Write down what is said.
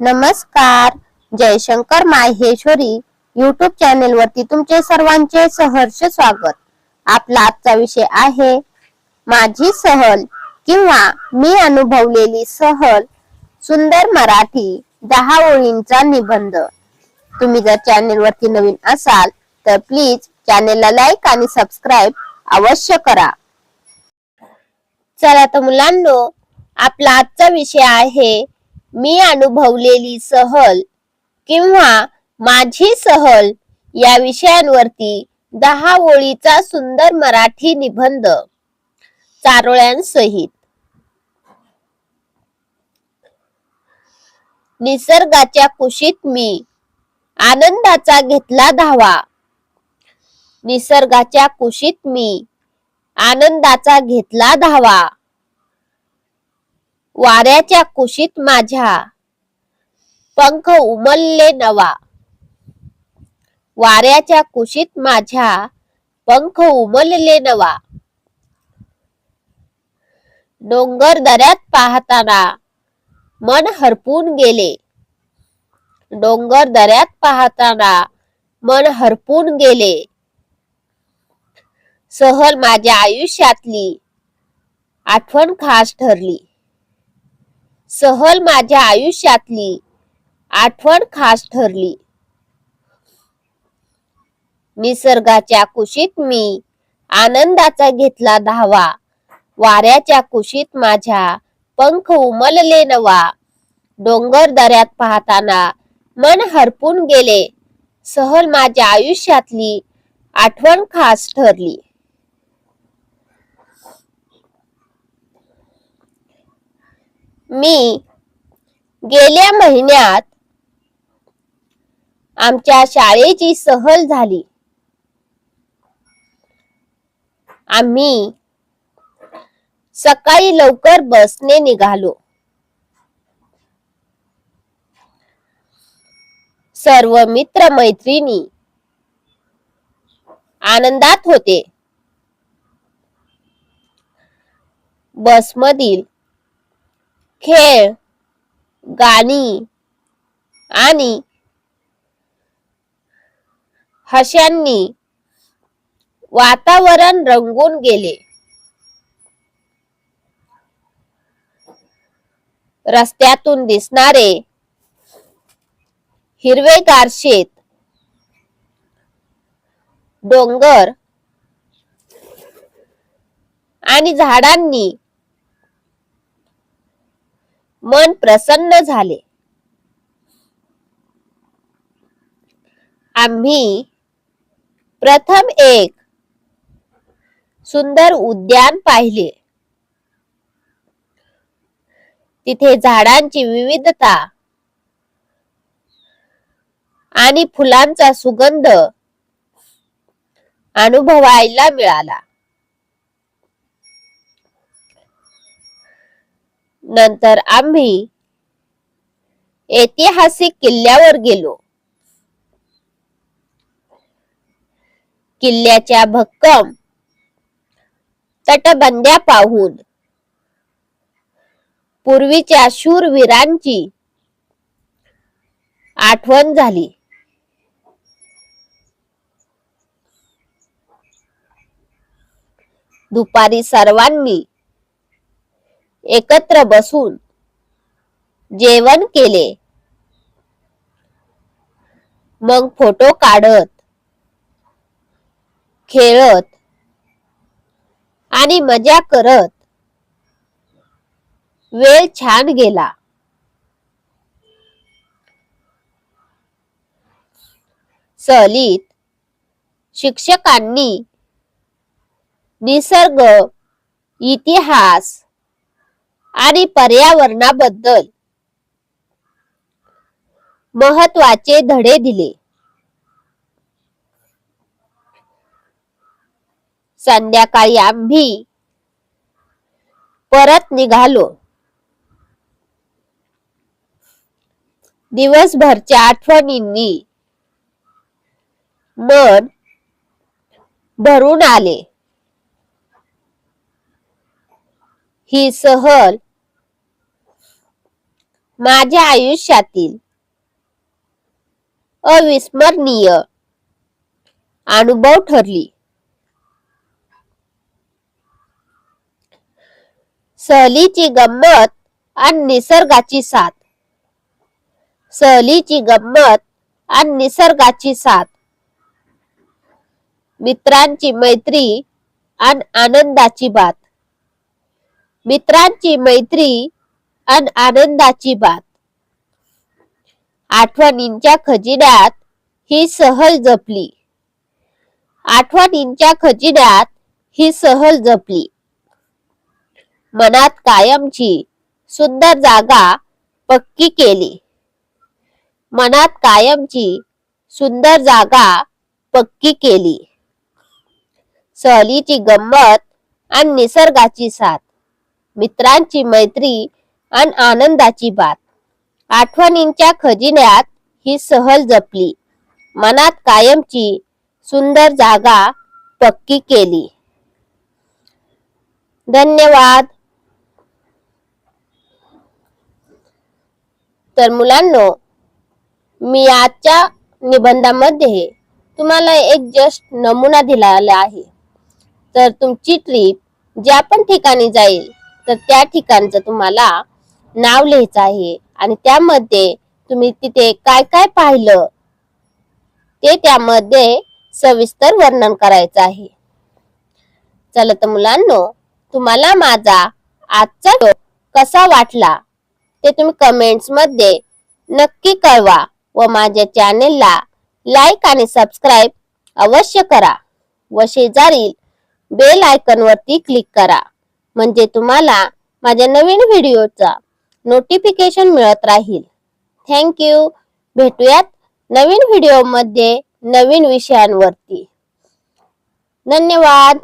नमस्कार. Jaishankar Maheshwari YouTube channel वरती तुमचे सर्वांचे सहर्ष स्वागत. आपला आजचा विषय आहे माझी सहल किंवा मी अनुभवलेली सहल सुंदर मराठी दहा ओळींचा निबंध. तुम्ही जर चॅनेल वरती नवीन असाल तर प्लीज चॅनेलला लाईक आणि सबस्क्राईब अवश्य करा. चला तर मुलांनो आपला आजचा विषय आहे मी अनुभवलेली सहल किंवा माझी सहल या विषयांवरती दहा ओळीचा सुंदर मराठी निबंध चारोळ्यांसहित. निसर्गाच्या कुशीत मी आनंदाचा घेतला धावा. निसर्गाच्या कुशीत मी आनंदाचा घेतला धावा. वाऱ्याच्या कुशीत माझ्या. पंख उमलले नवा. वाऱ्याच्या कुशीत माझ्या. पंख उमलले नवा. डोंगर दऱ्यात पाहताना मन हरपून गेले. डोंगर दऱ्यात पाहताना मन हरपून गेले. सहल माझ्या आयुष्यातली आठवण खास ठरली. सहल माझ्या आयुष्यातली आठवण खास ठरली. निसर्गाच्या कुशीत मी आनंदाचा घेतला धावा. वाऱ्याच्या कुशीत माझ्या पंख उमलले नवा. डोंगर दऱ्यात पाहताना मन हरपून गेले. सहल माझ्या आयुष्यातली आठवण खास ठरली. मी गेल्या महिन्यात आमच्या शाळेची सहल झाली. आम्ही सकाळी लवकर बसने निघालो. सर्व मित्र मैत्रिणी आनंदात होते. बसमधील खेळ गाणी आणि हशांनी वातावरण रंगून गेले. रस्त्यातून दिसणारे हिरवेगार शेत डोंगर आणि झाडांनी मन प्रसन्न झाले. आम्ही प्रथम एक सुंदर उद्यान पाहिले. तिथे झाडांची विविधता आणि फुलांचा सुगंध अनुभवायला मिळाला. नंतर आम्ही ऐतिहासिक किल्ल्यावर गेलो. किल्ल्याच्या भक्कम तटबंद्या पाहून पूर्वीच्या शूरवीरांची आठवण झाली. दुपारी सर्वांनी एकत्र बसून जेवण केले. मग फोटो काढत खेळत आणि मजा करत वेळ छान गेला. सहलीत शिक्षकांनी निसर्ग इतिहास आणि पर्यावरणाबद्दल महत्त्वाचे धडे दिले. संध्याकाळी आम्ही परत निघालो. दिवसभरच्या आठवणींनी मन भरून आले. ही सहल माझ्या आयुष्यातील अविस्मरणीय अनुभव ठरली. सहलीची गंमत आणि निसर्गाची साथ. सहलीची गंमत आणि निसर्गाची साथ. मित्रांची मैत्री आणि आनंदाची बात. मित्रांची मैत्री आणि आनंदाची बात. आठवणींच्या खजिन्यात ही सहल जपली. आठवणींच्या खजिन्यात ही सहल जपली. मनात कायमची सुंदर जागा पक्की केली. मनात कायमची सुंदर जागा पक्की केली. सहलीची गंमत आणि निसर्गाची साथ. मित्रांची मैत्री आणि आनंदाची बात. आठवणींच्या खजिन्यात ही सहल जपली. मनात कायमची सुंदर जागा पक्की केली. धन्यवाद. तर मुलांनो मी आजच्या निबंधामध्ये तुम्हाला एक जस्ट नमुना दिलेला आहे. तर तुमची ट्रिप ज्या पण ठिकाणी जाईल तर त्या ठिकाणचं तुम्हाला नाव लिहायचं आहे. आणि त्यामध्ये तुम्ही तिथे काय काय पाहिलं ते त्यामध्ये सविस्तर वर्णन करायचं आहे. चला तर मुलांनो तुम्हाला माझा आजचा कसा वाटला ते तुम्ही कमेंट्समध्ये नक्की कळवा व माझ्या चॅनेलला लाईक आणि सबस्क्राईब अवश्य करा व शेजारील बेल आयकॉन वरती क्लिक करा. म्हणजे तुम्हाला माझ्या नवीन व्हिडिओचा नोटिफिकेशन मिळत राहील. थँक्यू भेटूयात नवीन व्हिडिओमध्ये नवीन विषयांवरती. धन्यवाद.